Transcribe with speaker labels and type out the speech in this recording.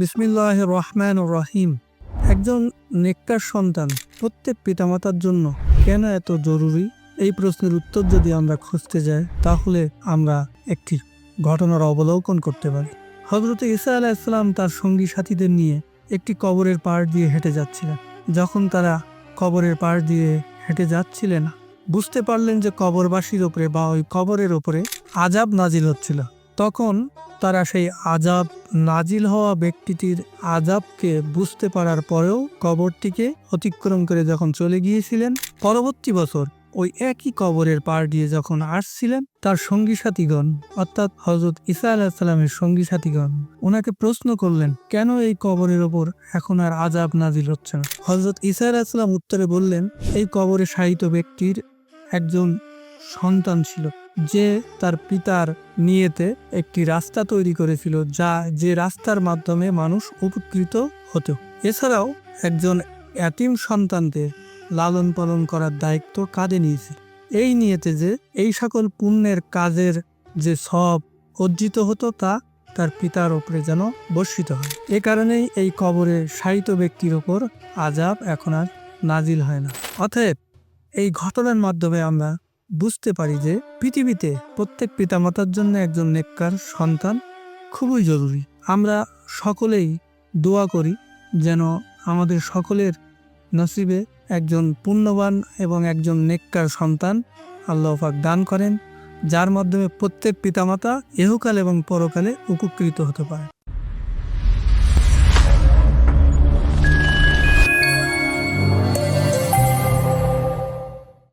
Speaker 1: বিসমিল্লাহ রহমান রহিম। একজন নেককার সন্তান প্রত্যেক পিতামাতার জন্য কেন এত জরুরি? এই প্রশ্নের উত্তর যদি আমরা খুঁজতে যাই, তাহলে আমরা একটি ঘটনার অবলোকন করতে পারি। হজরত ইসা আলাহিসাল্লাম তার সঙ্গী সাথীদের নিয়ে একটি কবরের পাড় দিয়ে হেঁটে যাচ্ছিলেন। যখন তারা কবরের পাড় দিয়ে হেঁটে যাচ্ছিলেন, বুঝতে পারলেন যে কবরবাসীর ওপরে বা ওই কবরের ওপরে আজাব নাজিল হচ্ছিল। তখন তারা সেই আজাব নাজিল হওয়া ব্যক্তিটির আজাবকে বুঝতে পারার পরেও কবরটিকে অতিক্রম করে যখন চলে গিয়েছিলেন, পরবর্তী বছর ওই একই কবরের পার দিয়ে যখন আসছিলেন, তার সঙ্গী সাথীগণ, অর্থাৎ হজরত ইসা আলাহিসাল্লামের সঙ্গী সাথীগণ ওনাকে প্রশ্ন করলেন, কেন এই কবরের ওপর এখন আর আজাব নাজিল হচ্ছে না? হজরত ইসা আলাহিসাল্লাম উত্তরে বললেন, এই কবরে শায়িত ব্যক্তির একজন সন্তান ছিল, যে তার পিতার নিয়েতে একটি রাস্তা তৈরি করেছিল যা, যে রাস্তার মাধ্যমে মানুষ উপকৃত হতো। এছাড়াও একজন এতিম সন্তানদের লালন পালন করার দায়িত্ব কাঁধে নিয়েছে। এই নিয়েতে যে এই সকল পুণ্যের কাজের যে সব অর্জিত হতো তা তার পিতার ওপরে যেন বর্ষিত হয়। এ কারণেই এই কবরে শায়িত ব্যক্তির ওপর আজাব এখন আর নাজিল হয় না। অতএব এই ঘটনার মাধ্যমে আমরা বুঝতে পারি যে পৃথিবীতে প্রত্যেক পিতামাতার জন্য একজন নেককার সন্তান খুবই জরুরি। আমরা সকলেই দোয়া করি যেন আমাদের সকলের নসিবে একজন পুণ্যবান এবং একজন নেককার সন্তান আল্লাহ পাক দান করেন, যার মাধ্যমে প্রত্যেক পিতামাতা এহকাল এবং পরকালে উপকৃত হতে পারে।